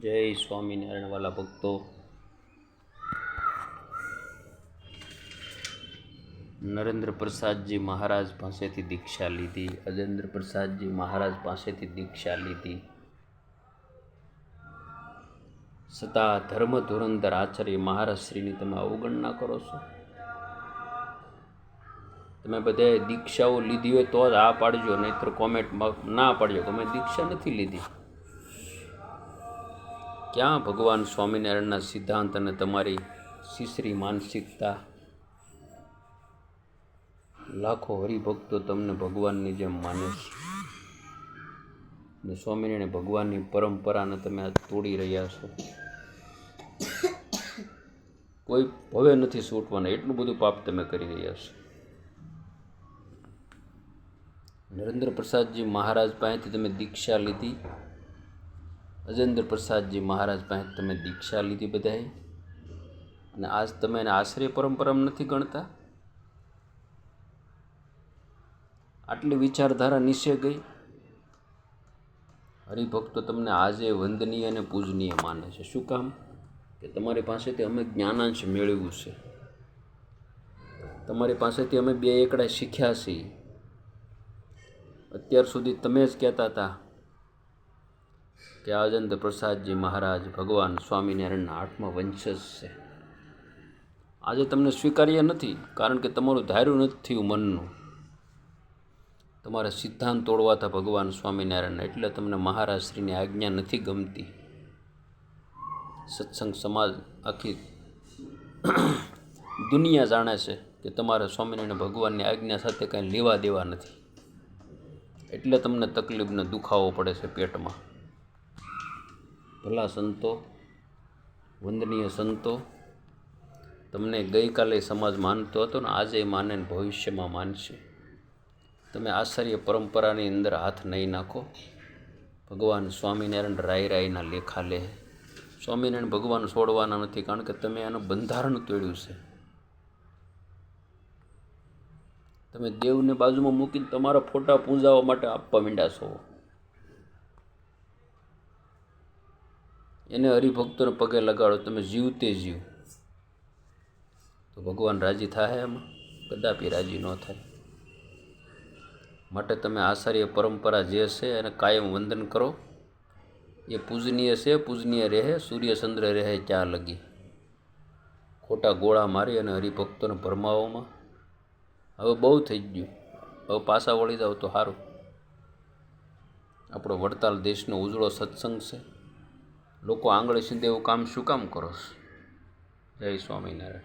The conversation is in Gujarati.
જય સ્વામિનારાયણ વાલા ભક્તો. નરેન્દ્ર પ્રસાદજી મહારાજ પાસેથી દીક્ષા લીધી. અજેન્દ્ર પ્રસાદજી મહારાજ પાસેથી દીક્ષા લીધી. છતાં ધર્મ ધુરંધર આચાર્ય મહારાજ શ્રીની તમે અવગણના કરો છો? તમે બધાએ દીક્ષાઓ લીધી હોય તો જ આ પાડજો, નહીંતર કોમેન્ટમાં ના પાડજો. કે મેં દીક્ષા નથી લીધી. ક્યાં ભગવાન સ્વામિનારાયણના સિદ્ધાંત અને તમારી શિશ્રી માનસિકતા? લાખો હરિભક્તો તમને ભગવાનની જેમ માને છે. ને સ્વામિનારાયણ ભગવાનની પરંપરાને તમે આ તોડી રહ્યા છો. કોઈ હવે નથી છૂટવાના એટલું બધું પાપ તમે કરી રહ્યા છો. નરેન્દ્ર પ્રસાદજી મહારાજ પાસેથી તમે દીક્ષા લીધી. અજેન્દ્ર પ્રસાદજી મહારાજ પાસે તમે દીક્ષા લીધી બધાએ? અને આજ તમે એને આશ્રય પરંપરામાં નથી ગણતા? આટલી વિચારધારા નીચે ગઈ? હરિભક્તો તમને આજે વંદનીય અને પૂજનીય માને છે. શું કામ? કે તમારી પાસેથી અમે જ્ઞાનાંશ મેળવ્યું છે. તમારી પાસેથી અમે બે એકડા શીખ્યા છીએ. અત્યાર સુધી તમે જ કહેતા હતા કે અજંત પ્રસાદજી મહારાજ ભગવાન સ્વામિનારાયણના આઠમા વંશજ છે. આજે તમને સ્વીકાર્ય નથી, કારણ કે તમારું ધાર્યું નથી થયું મનનું. તમારા સિદ્ધાંત તોડવા હતા ભગવાન સ્વામિનારાયણ એટલે તમને મહારાજશ્રીની આજ્ઞા નથી ગમતી. સત્સંગ સમાજ આખી દુનિયા જાણે છે કે તમારે સ્વામિનારાયણ ભગવાનની આજ્ઞા સાથે કાંઈ લેવા દેવા નથી. એટલે તમને તકલીફને દુખાવો પડે છે પેટમાં. ભલા સંતો, વંદનીય સંતો, તમને ગઈકાલે સમાજ માનતો હતો ને આજે માને ને ભવિષ્યમાં માનશે. તમે આશ્ચર્ય પરંપરાની અંદર હાથ નહીં નાખો. ભગવાન સ્વામિનારાયણ રાય રાયના લેખા લે. સ્વામિનારાયણ ભગવાન છોડવાના નથી કારણ કે તમે આનું બંધારણ તોડ્યું છે. તમે દેવને બાજુમાં મૂકીને તમારા ફોટા પૂંજાવા માટે આપવા માંડ્યા છો. એને હરિભક્તોને પગે લગાડો, તમે જીવ તે જીવ. તો ભગવાન રાજી થાય એમાં કદાપી રાજી ન થાય. માટે તમે આચાર્ય પરંપરા જે છે એને કાયમ વંદન કરો. એ પૂજનીય છે, પૂજનીય રહે, સૂર્યચંદ્ર રહે ક્યાં લગી. ખોટા ગોળા મારી અને હરિભક્તોને ભરમાવવામાં હવે બહુ થઈ ગયું. હવે પાછા વળી જાવ તો સારું. આપણો વડતાલ દેશનો ઉજળો સત્સંગ છે. લોકો આંગળી સીધે એવું કામ શું કામ કરો જય સ્વામિનારાયણ.